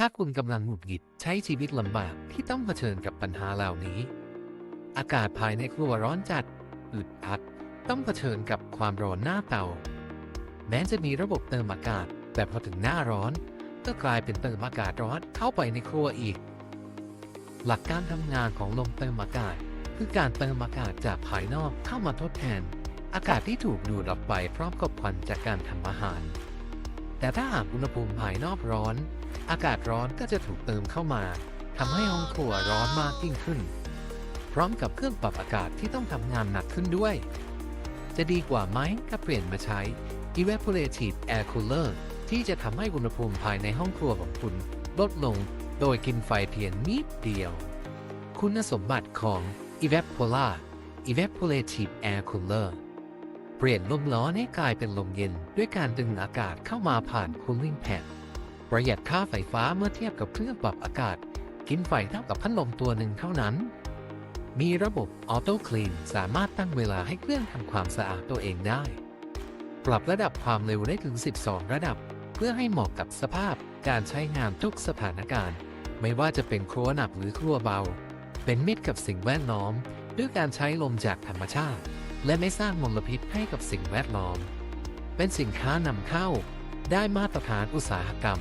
ถ้าคุณกำลังหงุดหงิดใช้ชีวิตลำบากที่ต้องเผชิญกับปัญหาเหล่านี้ อากาศภายในครัวร้อนจัดอึดอัด ต้องเผชิญกับความร้อนหน้าเตา แม้จะมีระบบเติมอากาศ แต่พอถึงหน้าร้อน ก็กลายเป็นเติมอากาศร้อนเข้าไปในครัวอีก หลักการทำงานของลมเติมอากาศ คือการเติมอากาศจากภายนอกเข้ามาทดแทน อากาศที่ถูกดูดออกไปพร้อมกับควันจากการทำอาหาร แต่ถ้าหากอุณหภูมิภายนอกร้อน อากาศร้อนก็จะถูกเติมเข้ามาทำให้ห้องครัวร้อนมากยิ่งขึ้น พร้อมกับเครื่องปรับอากาศที่ต้องทำงานหนักขึ้นด้วย จะดีกว่าไหมถ้าเปลี่ยนมาใช้ evaporative air cooler ที่จะทำให้อุณหภูมิภายในห้องครัวของคุณลดลงโดยกินไฟเพียงนิดเดียว คุณสมบัติของ evapolar evaporative air cooler เปลี่ยนลมร้อนให้กลายเป็นลมเย็นด้วยการดึงอากาศเข้ามาผ่าน cooling pad ประหยัดค่าไฟฟ้าเมื่อเทียบกับเครื่องปรับอากาศ กินไฟเท่ากับพัดลมตัวหนึ่งเท่านั้น มีระบบ Auto Clean สามารถตั้งเวลาให้เครื่องทำความสะอาดตัวเองได้ ปรับระดับความเร็วได้ถึง 12 ระดับ เพื่อให้เหมาะกับสภาพการใช้งานทุกสถานการณ์ ไม่ว่าจะเป็นครัวหนักหรือครัวเบา เป็นมิตรกับสิ่งแวดล้อม ด้วยการใช้ลมจากธรรมชาติ และไม่สร้างมลพิษให้กับสิ่งแวดล้อม เป็นสินค้านำเข้า ได้มาตรฐานอุตสาหกรรม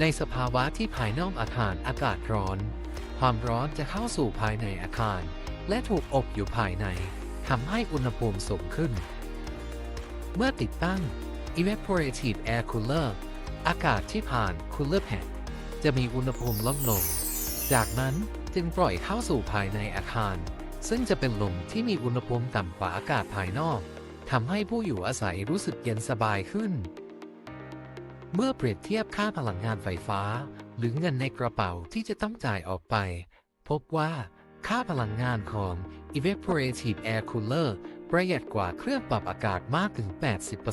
ในสภาวะที่ภายนอกอาคารอากาศร้อน ความร้อนจะเข้าสู่ภายในอาคาร และถูกอบอยู่ภายในทำให้อุณหภูมิสูงขึ้น เมื่อติดตั้ง evaporative air cooler อากาศที่ผ่าน cooler pad จะมีอุณหภูมิลดลง จากนั้นจึงปล่อยเข้าสู่ภายในอาคาร ซึ่งจะเป็นลมที่มีอุณหภูมิต่ำกว่าอากาศภายนอก ทำให้ผู้อยู่อาศัยรู้สึกเย็นสบายขึ้น เมื่อเปรียบเทียบค่าพลังงานไฟฟ้า หรือเงินในกระเป๋าที่จะต้องจ่ายออกไป พบว่าค่าพลังงานของ evaporative air cooler ประหยัดกว่าเครื่องปรับอากาศมากถึง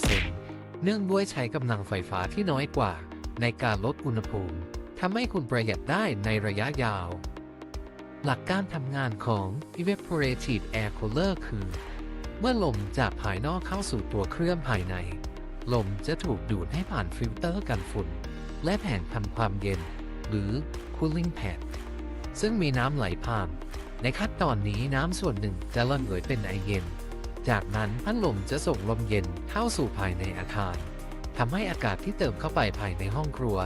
80%เนื่องด้วยใช้กำลังไฟฟ้าที่น้อยกว่า ในการลดอุณหภูมิทำให้คุณประหยัดได้ในระยะยาว หลักการทำงานของ evaporative air cooler คือ เมื่อลมจากภายนอกเข้าสู่ตัวเครื่องภายใน ลมจะถูกดูดให้ผ่านฟิลเตอร์กันฝุ่น และแผ่นทำความเย็น หรือ cooling pad ซึ่งมีน้ำไหลผ่าน ในขั้นตอนนี้น้ำส่วนหนึ่งจะระเหยเป็นไอเย็น จากนั้นพัดลมจะส่งลมเย็นเข้าสู่ภายในอาคารทำให้อากาศที่เติมเข้าไปภายในห้องครัว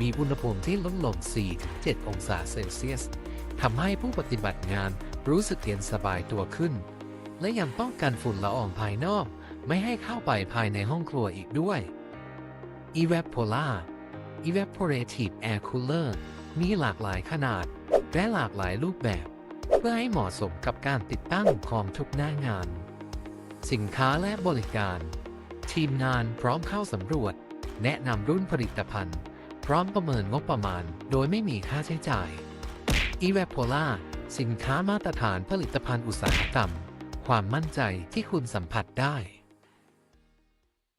มีอุณหภูมิที่ลดลง 4-7 องศาเซลเซียสทำให้ผู้ปฏิบัติงานรู้สึกเย็นสบายตัวขึ้น และยังป้องกันฝุ่นละอองภายนอก ไม่ให้เข้าไปภายในห้องครัวอีกด้วย Evapolar Evaporative Air Cooler มีหลากหลายขนาด และหลากหลายรูปแบบ เพื่อให้เหมาะสมกับการติดตั้งของทุกหน้างาน สินค้าและบริการ ทีมงานพร้อมเข้าสำรวจ แนะนำรุ่นผลิตภัณฑ์ พร้อมประเมินงบประมาณ โดยไม่มีค่าใช้จ่าย Evapolar สินค้ามาตรฐานผลิตภัณฑ์อุตสาหกรรม ความมั่นใจที่คุณสัมผัสได้